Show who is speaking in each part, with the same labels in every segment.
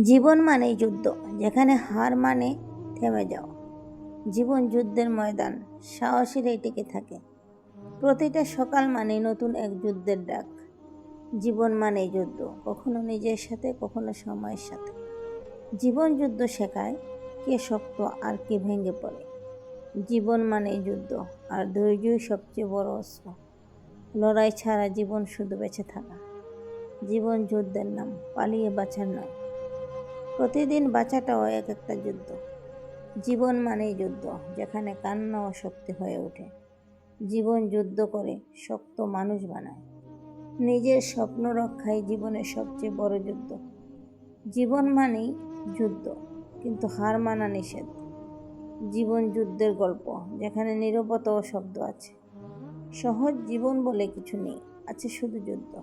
Speaker 1: জীবন মানেই যুদ্ধ, যেখানে হার মানে থেমে যাও জীবন যুদ্ধের ময়দান, সাহসীরাই টিকে থাকে। প্রতিটা সকাল মানে নতুন এক যুদ্ধের ডাক। জীবন মানেই যুদ্ধ, কখনো নিজের সাথে, কখনো সময়ের সাথে। জীবন যুদ্ধ শেখায় কে শক্ত আর কে ভেঙে পড়ে। জীবন মানেই যুদ্ধ, আর ধৈর্যই সবচেয়ে বড় অস্ত্র। লড়াই ছাড়া জীবন শুধু বেঁচে থাকা। জীবন যুদ্ধের নাম, পালিয়ে বাঁচার নয়। প্রতিদিন বাঁচাটাও এক একটা যুদ্ধ। জীবন মানেই যুদ্ধ, যেখানে কান্নাও শক্তি হয়ে ওঠে। জীবন যুদ্ধ করে শক্ত মানুষ বানায়। নিজের স্বপ্ন রক্ষাই জীবনের সবচেয়ে বড় যুদ্ধ। জীবন মানেই যুদ্ধ, কিন্তু হার মানা নিষেধ। জীবন যুদ্ধের গল্প, যেখানে নিরবতাও শব্দ আছে। সহজ জীবন বলে কিছু নেই, আছে শুধু যুদ্ধ।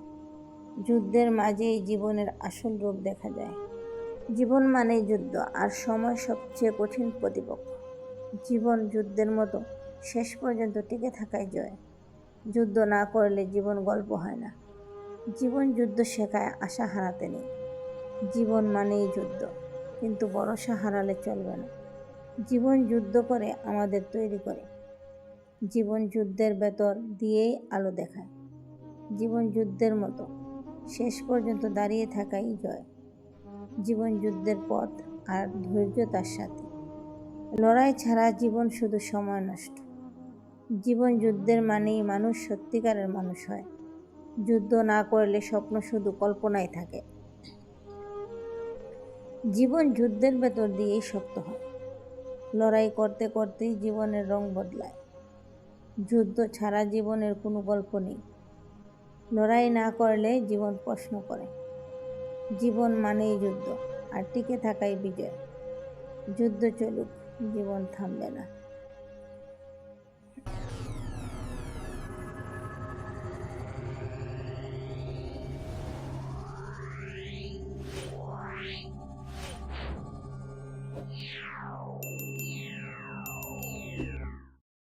Speaker 1: যুদ্ধের মাঝেই জীবনের আসল রূপ দেখা যায়। জীবন মানেই যুদ্ধ আর সময় সবচেয়ে কঠিন প্রতিপক্ষ। জীবন যুদ্ধের মতো শেষ পর্যন্ত টিকে থাকাই জয়। যুদ্ধ না করলে জীবন গল্প হয় না। জীবন যুদ্ধ শেখায় আশা হারাতে নেই। জীবন মানেই যুদ্ধ, কিন্তু ভরসা হারালে চলবে না। জীবন যুদ্ধ করে আমাদের তৈরি করে। জীবন যুদ্ধের ভেতর দিয়েই আলো দেখায়। জীবন যুদ্ধের মতো শেষ পর্যন্ত দাঁড়িয়ে থাকাই জয়। জীবন যুদ্ধের পথ আর ধৈর্য তার সাথে। লড়াই ছাড়া জীবন শুধু সময় নষ্ট। জীবন যুদ্ধের মানেই মানুষ সত্যিকারের মানুষ হয়। যুদ্ধ না করলে স্বপ্ন শুধু কল্পনায় থাকে। জীবন যুদ্ধের ভেতর দিয়েই শক্ত হয়। লড়াই করতে করতেই জীবনের রং বদলায়। যুদ্ধ ছাড়া জীবনের কোনো গল্প নেই। লড়াই না করলে জীবন প্রশ্ন করে। জীবন মানেই যুদ্ধ আর টিকে থাকাই বিজয়। যুদ্ধ চলুক জীবন থামবে না।